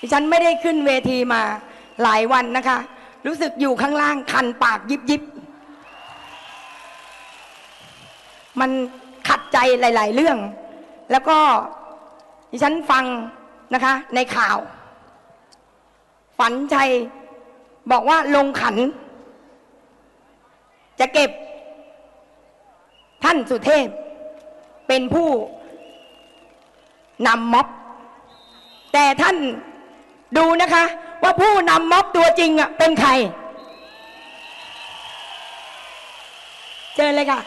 ดิฉันไม่ได้ขึ้นเวทีมาหลายวันนะคะ รู้สึกอยู่ข้างล่างคันปากยิบยิบมันขัดใจหลาย ๆ เรื่อง แล้วก็ดิฉันฟังนะคะในข่าว ฝันชัยบอกว่าลงขัน จะเก็บ ท่านสุเทพ เป็นผู้นำม็อบ แต่ท่าน ดูนะคะ ว่าผู้นำม็อบตัวจริงอะเป็นใคร เจอเลยค่ะ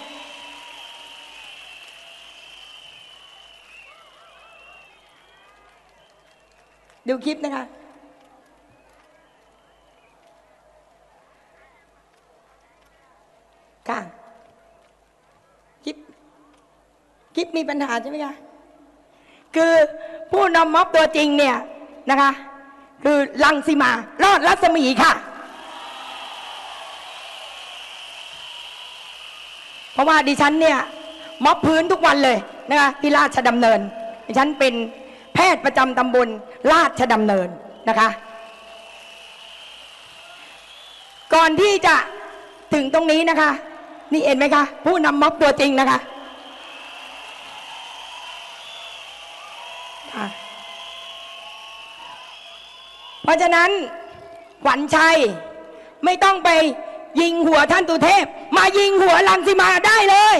ดูคลิปนะคะค่ะคลิปคลิปมีปัญหาใช่ไหมคะ คือผู้นำม็อบตัวจริงเนี่ยนะคะ คือลังสีมา รอดรัศมีค่ะ เพราะว่าดิฉันเนี่ยม็อบพื้นทุกวันเลยนะคะที่ราชดำเนิน ดิฉันเป็นแพทย์ประจำตำบลราชดำเนินนะคะ ก่อนที่จะถึงตรงนี้นะคะ นี่เห็นไหมคะ ผู้นำม็อบตัวจริงนะคะค่ะเพ ราะฉะนั้นขวัญชัยไม่ต้องไปยิงหัวท่านตุเทพ มายิงหัวลังสิมาได้เลย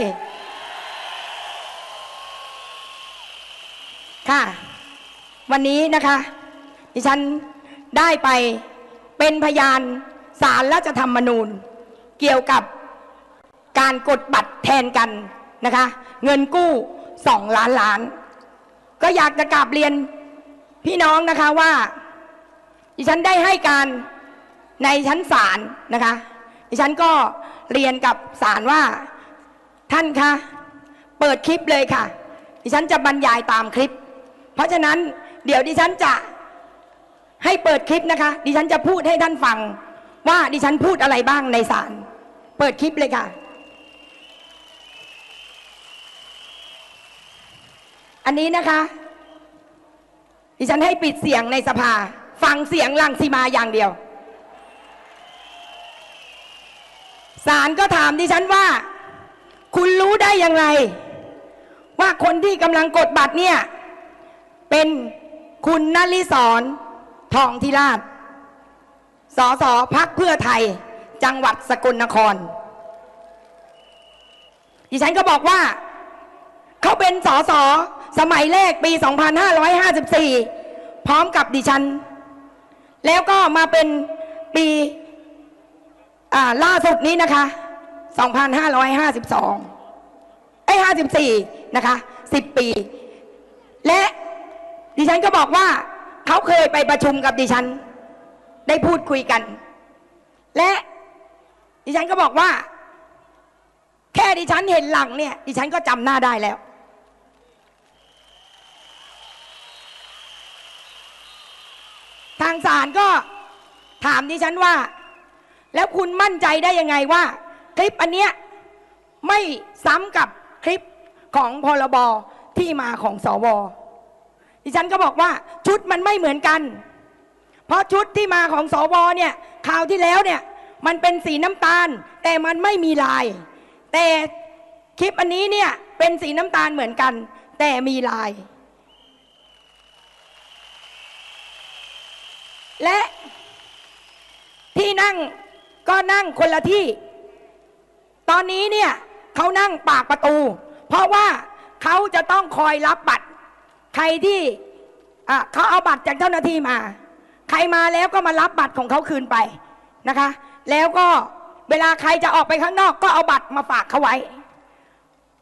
ค่ะ วันนี้นะคะ ดิฉันได้ไปเป็นพยานสารรัฐธรรมนูญ เกี่ยวกับการกดบัตรแทนกันนะคะ เงินกู้สองล้านล้าน ก็อยากจะกราบเรียนพี่น้องนะคะว่า ดิฉันได้ให้การในชั้นศาลนะคะ ดิฉันก็เรียนกับศาลว่าท่านคะเปิดคลิปเลยค่ะ ดิฉันจะบรรยายตามคลิป เพราะฉะนั้นเดี๋ยวดิฉันจะให้เปิดคลิปนะคะ ดิฉันจะพูดให้ท่านฟัง ว่าดิฉันพูดอะไรบ้างในศาลเปิดคลิปเลยค่ะ อันนี้นะคะ ดิฉันให้ปิดเสียงในสภา ฟังเสียงลังสีมาอย่างเดียวศาลก็ถามดิฉันว่า คุณรู้ได้อยังไงว่าคนที่กำลังกดบัตรเนี่ย เป็นคุณนลิศรทองทิราชสอสอพักเพื่อไทย จังหวัดสกลนคร ดิฉันก็บอกว่า เขาเป็นสอสอสมัยแรกปี 2554 พร้อมกับดิฉัน แล้วก็มาเป็นปีล่าสุดนี้นะคะ 2552ไอ้54 นะคะ 10 ปี และดิฉันก็บอกว่าเขาเคยไปประชุมกับดิฉัน ได้พูดคุยกัน และดิฉันก็บอกว่า แค่ดิฉันเห็นหลังเนี่ย ดิฉันก็จำหน้าได้แล้ว ทางศาลก็ถามดิฉันว่า แล้วคุณมั่นใจได้ยังไงว่า คลิปอันเนี้ยไม่ซ้ำกับคลิปของพรบที่มาของสวดิฉันก็บอกว่าชุดมันไม่เหมือนกัน เพราะชุดที่มาของสวเนี่ยคราวที่แล้วเนี่ยมันเป็นสีน้ำตาล แต่มันไม่มีลาย แต่คลิปอันนี้เนี่ยเป็นสีน้ำตาลเหมือนกัน แต่มีลาย และที่นั่งก็นั่งคนละที่ ตอนนี้เนี่ยเขานั่งปากประตู เพราะว่าเขาจะต้องคอยรับบัตร ใครที่เขาเอาบัตรจากเจ้าหน้าที่มา ใครมาแล้วก็มารับบัตรของเขาคืนไปนะคะ แล้วก็เวลาใครจะออกไปข้างนอกก็เอาบัตรมาฝากเขาไว้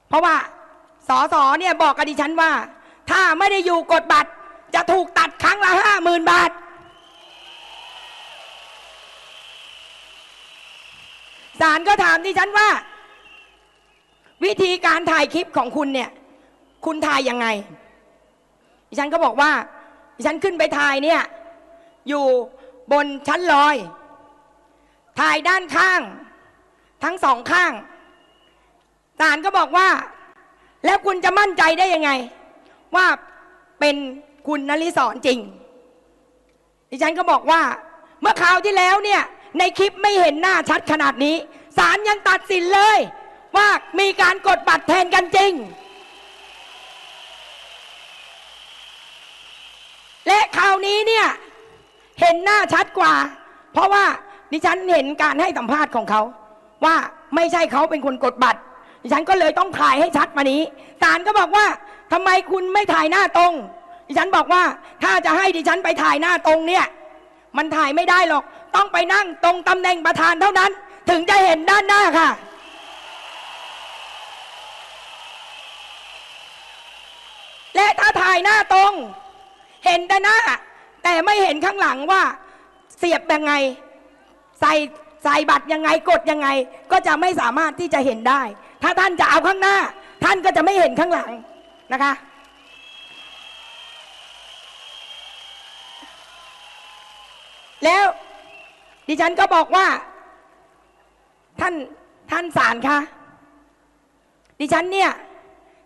เพราะว่าสอสอเนี่ยบอกกับดิฉันว่า ถ้าไม่ได้อยู่กดบัตรจะถูกตัดครั้งละห้าหมื่นบาท ศาลก็ถามดิฉันว่า วิธีการถ่ายคลิปของคุณเนี่ย คุณถ่ายยังไง ดิฉันก็บอกว่า ดิฉันขึ้นไปถ่ายเนี่ย อยู่บนชั้นลอย ถ่ายด้านข้าง ทั้งสองข้างศาลก็บอกว่า แล้วคุณจะมั่นใจได้ยังไง ว่าเป็นคุณนลิศรจริง ดิฉันก็บอกว่า เมื่อคราวที่แล้วเนี่ย ในคลิปไม่เห็นหน้าชัดขนาดนี้ศาลยังตัดสินเลย ว่ามีการกดบัตรแทนกันจริง และคราวนี้เนี่ยเห็นหน้าชัดกว่า เพราะว่าดิฉันเห็นการให้สัมภาษณ์ของเขาว่าไม่ใช่เขาเป็นคนกดบัตร ดิฉันก็เลยต้องถ่ายให้ชัดมานี้ศาลก็บอกว่าทำไมคุณไม่ถ่ายหน้าตรง ดิฉันบอกว่าถ้าจะให้ดิฉันไปถ่ายหน้าตรงเนี่ย มันถ่ายไม่ได้หรอก ต้องไปนั่งตรงตำแหน่งประธานเท่านั้น ถึงจะเห็นด้านหน้าค่ะ และถ้าถ่ายหน้าตรง เห็นแต่หน้า แต่ไม่เห็นข้างหลังว่า เสียบยังไง ใส่ใส่บัตรยังไงกดยังไง ก็จะไม่สามารถที่จะเห็นได้ ถ้าท่านจะเอาข้างหน้า ท่านก็จะไม่เห็นข้างหลังนะคะแล้ว ดิฉันก็บอกว่า ท่านท่านสารคะดิฉันเนี่ย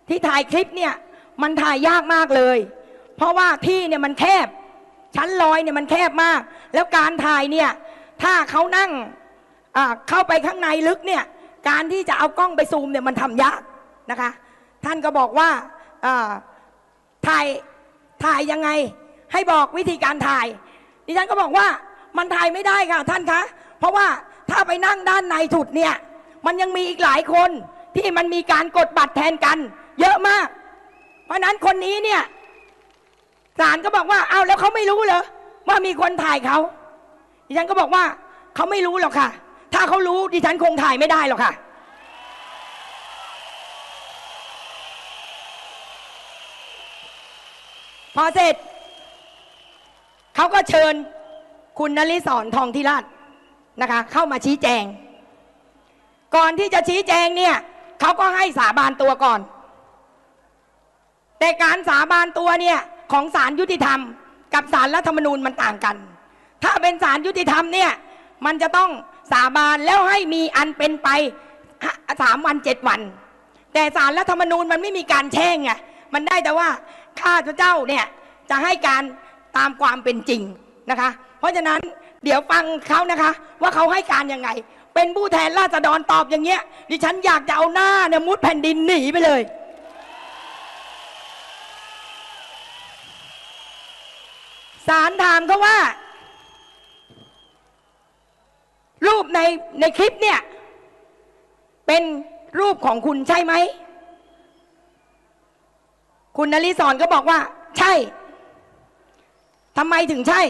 ที่ถ่ายคลิปเนี่ยมันถ่ายยากมากเลย เพราะว่าที่เนี่ยมันแคบ ชั้นลอยเนี่ยมันแคบมาก แล้วการถ่ายเนี่ยถ้าเขานั่งเข้าไปข้างในลึกเนี่ยการที่จะเอากล้องไปซูมเนี่ยมันทำยากนะคะ ท่านก็บอกว่าถ่ายถ่ายยังไง ให้บอกวิธีการถ่าย ดิฉันก็บอกว่า มันถ่ายไม่ได้ค่ะท่านคะ เพราะว่าถ้าไปนั่งด้านในสุดเนี่ย มันยังมีอีกหลายคนที่มันมีการกดบัตรแทนกัน เยอะมาก เพราะฉะนั้นคนนี้เนี่ยศาลก็บอกว่าเอาแล้วเขาไม่รู้เหรอว่ามีคนถ่ายเขาดิฉันก็บอกว่าเขาไม่รู้หรอกค่ะ ถ้าเขารู้ดิฉันคงถ่ายไม่ได้หรอกค่ะ พอเสร็จเขาก็เชิญ คุณนลิศรทองทิราชนะคะ เข้ามาชี้แจง ก่อนที่จะชี้แจงเนี่ยเขาก็ให้สาบานตัวก่อน แต่การสาบานตัวเนี่ยของศาลยุติธรรม กับศาลรัฐธรรมนูญมันต่างกัน ถ้าเป็นศาลยุติธรรมเนี่ยมันจะต้องสาบานแล้วให้มีอันเป็นไปสามวันเจ็ดวัน แต่ศาลรัฐธรรมนูญมันไม่มีการแช่งไงมันได้แต่ว่าข้าพเจ้าเนี่ยจะให้การตามความเป็นจริง นะคะ เพราะฉะนั้นเดี๋ยวฟังเขานะคะ ว่าเขาให้การยังไง เป็นผู้แทนราษฎรตอบอย่างเงี้ย ดิฉันอยากจะเอาหน้าเนี่ยมุดแผ่นดินหนีไปเลย สารถามเขาว่า รูปในในคลิปเนี่ย เป็นรูปของคุณใช่ไหม คุณนลิศรก็บอกว่า ใช่ทำไมถึงใช่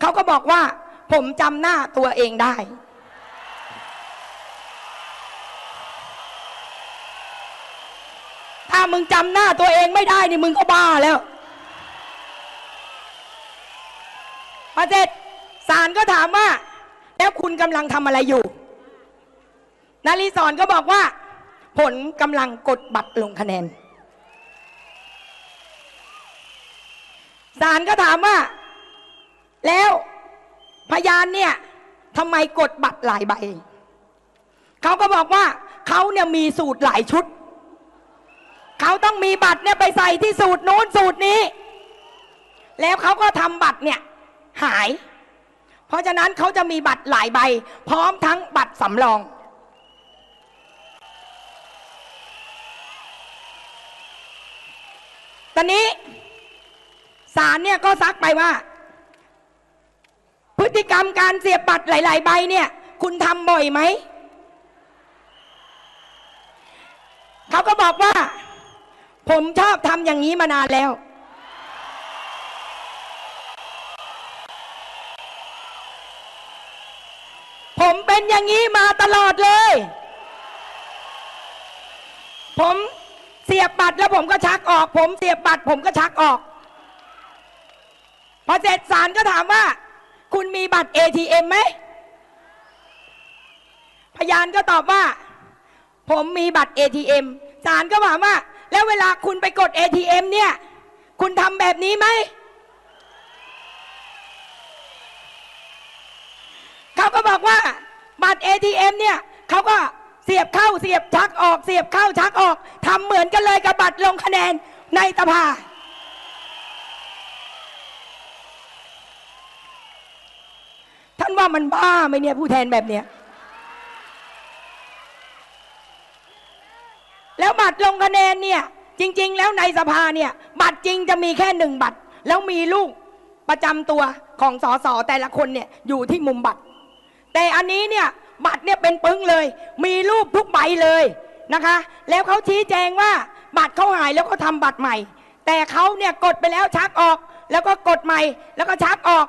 เขาก็บอกว่า ผมจำหน้าตัวเองได้ ถ้ามึงจำหน้าตัวเองไม่ได้นี่มึงก็บ้าแล้วพอเสร็จศาลก็ถามว่า แล้วคุณกำลังทำอะไรอยู่นาริศรก็บอกว่า ผลกำลังกดบัตรลงคะแนนศาลก็ถามว่า แล้วพยานเนี่ยทำไมกดบัตรหลายใบ เขาก็บอกว่าเขาเนี่ยมีสูตรหลายชุด เขาต้องมีบัตรเนี่ยไปใส่ที่สูตรโน้นสูตรนี้ แล้วเขาก็ทำบัตรเนี่ยหาย เพราะฉะนั้นเขาจะมีบัตรหลายใบ พร้อมทั้งบัตรสำรอง ตอนนี้ศาลเนี่ยก็ซักไปว่า ติกรรมการเสียบบัตรหลาย ๆ ใบเนี่ย คุณทำบ่อยไหม เขาก็บอกว่า ผมชอบทำอย่างนี้มานานแล้ว ผมเป็นอย่างนี้มาตลอดเลย ผมเสียบบัตรแล้วผมก็ชักออก ผมเสียบบัตรผมก็ชักออก พอเสร็จศาลก็ถามว่า คุณมีบัตร ATM ไหม พยานก็ตอบว่า ผมมีบัตร ATM ศาลก็ถามว่า แล้วเวลาคุณไปกด ATM เนี่ย คุณทำแบบนี้ไหมเขาก็บอกว่า บัตร ATM เนี่ยเขาก็เสียบเข้าเสียบชักออก เสียบเข้าชักออกทำเหมือนกันเลยกับบัตรลงคะแนนในสภา ว่ามันบ้าไหมเนี่ยผู้แทนแบบเนี้ยแล้วบัตรลงคะแนนเนี่ยจริง ๆ แล้วในสภาเนี่ยบัตรจริงจะมีแค่หนึ่งบัตร แล้วมีลูกประจำตัวของสสแต่ละคนเนี่ยอยู่ที่มุมบัตร แต่อันนี้เนี่ยบัตรเนี่ยเป็นปึ้งเลย มีรูปทุกใบเลยนะคะ แล้วเขาชี้แจงว่าบัตรเขาหายแล้วก็ทำบัตรใหม่ แต่เขาเนี่ยกดไปแล้วชักออก แล้วก็กดใหม่ แล้วก็ชักออก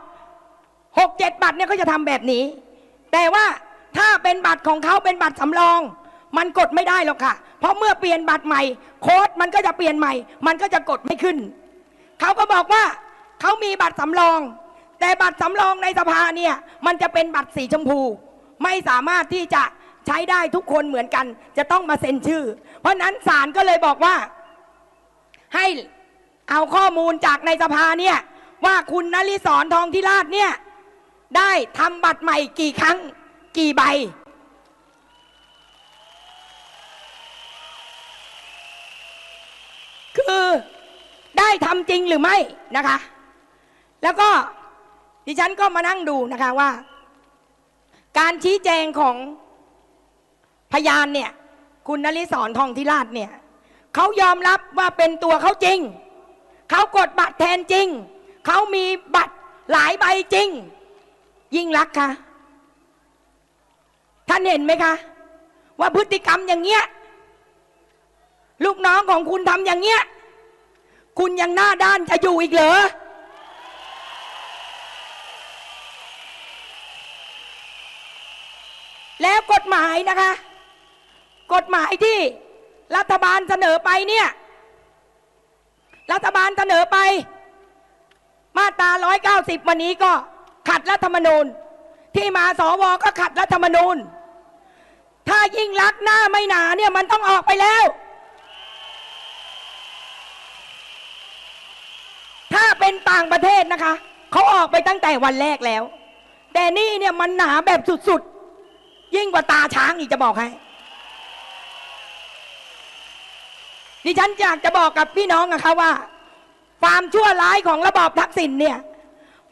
หกเจ็ดบัตรเนี่ยเขาจะทำแบบนี้ แต่ว่าถ้าเป็นบัตรของเขาเป็นบัตรสำรอง มันกดไม่ได้หรอกค่ะ เพราะเมื่อเปลี่ยนบัตรใหม่ โค้ดมันก็จะเปลี่ยนใหม่ มันก็จะกดไม่ขึ้น เขาก็บอกว่าเขามีบัตรสำรอง แต่บัตรสำรองในสภาเนี่ยมันจะเป็นบัตรสีชมพู ไม่สามารถที่จะใช้ได้ทุกคนเหมือนกัน จะต้องมาเซ็นชื่อ เพราะนั้นศาลก็เลยบอกว่า ให้เอาข้อมูลจากในสภาเนี่ยว่าคุณนลิศรทองทิราชเนี่ย ได้ทำบัตรใหม่กี่ครั้งกี่ใบ คือได้ทำจริงหรือไม่นะคะ แล้วก็ดิฉันก็มานั่งดูนะคะว่า การชี้แจงของพยานเนี่ย คุณนลิศรทองทิราชเนี่ยเขายอมรับว่าเป็นตัวเขาจริง เขากดบัตรแทนจริง เขามีบัตรหลายใบจริง ยิ่งรักษณ์คะท่านเห็นไหมคะว่าพฤติกรรมอย่างเงี้ยลูกน้องของคุณทำอย่างเงี้ย คุณยังหน้าด้านจะอยู่อีกเหรอแล้วกฎหมายนะคะ กฎหมายที่รัฐบาลเสนอไปเนี่ย รัฐบาลเสนอไป มาตรา190 วันนี้ก็ ขัดรัฐธรรมนูญ ที่มาสวก็ขัดรัฐธรรมนูญ ถ้ายิ่งรักหน้าไม่หนาเนี่ยมันต้องออกไปแล้ว ถ้าเป็นต่างประเทศนะคะเขาออกไปตั้งแต่วันแรกแล้ว แต่นี่เนี่ยมันหนาแบบสุดๆ ยิ่งกว่าตาช้างอีกจะบอกให้ดิฉันอยากจะบอกกับพี่น้องนะคะว่า ความชั่วร้ายของระบอบทักษิณเนี่ย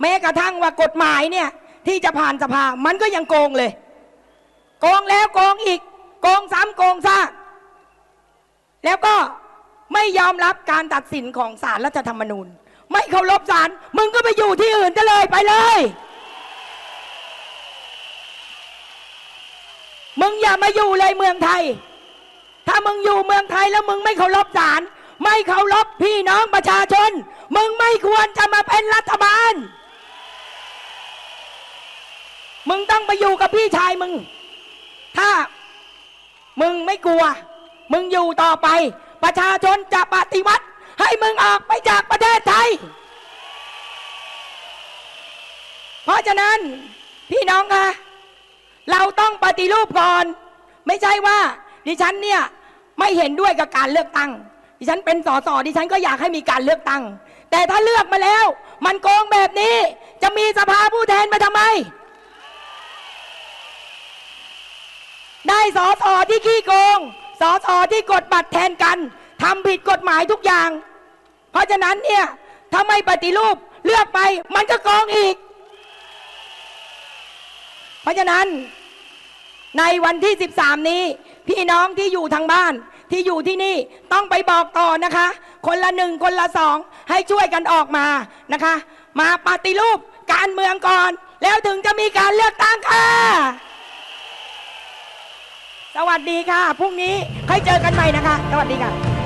แม้กระทั่งว่ากฎหมายเนี่ยที่จะผ่านสภา มันก็ยังโกงเลย โกงแล้วโกงอีก โกงซ้ำโกงซากแล้วก็ไม่ยอมรับการตัดสินของศาลรัฐธรรมนูญ ไม่เคารพศาลมึงก็ไปอยู่ที่อื่นจะเลยไปเลย มึงอย่ามาอยู่เลยเมืองไทย ถ้ามึงอยู่เมืองไทยแล้วมึงไม่เคารพศาลไม่เคารพพี่น้องประชาชน มึงไม่ควรจะมาเป็นรัฐบาล มึงต้องไปอยู่กับพี่ชายมึง ถ้ามึงไม่กลัว มึงอยู่ต่อไป ประชาชนจะปฏิวัติ ให้มึงออกไปจากประเทศไทย เพราะฉะนั้นพี่น้องคะเราต้องปฏิรูปก่อน ไม่ใช่ว่า ดิฉันเนี่ยไม่เห็นด้วยกับการเลือกตั้ง ดิฉันเป็นสสดิฉันก็อยากให้มีการเลือกตั้ง แต่ถ้าเลือกมาแล้ว มันโกงแบบนี้ จะมีสภาผู้แทนมาทำไม ได้สอสอที่ขี้โกงสอสอที่กดบัตรแทนกันทำผิดกฎหมายทุกอย่าง เพราะฉะนั้นเนี่ยถ้าไม่ปฏิรูปเลือกไปมันก็โกงอีก เพราะฉะนั้นในวันที่ 13 นี้ พี่น้องที่อยู่ทางบ้านที่อยู่ที่นี่ต้องไปบอกต่อนะคะ คนละหนึ่งคนละสองให้ช่วยกันออกมานะคะ มาปฏิรูปการเมืองก่อน แล้วถึงจะมีการเลือกตั้งค่ะ สวัสดีค่ะพรุ่งนี้ค่อยเจอกันใหม่นะคะ สวัสดีค่ะ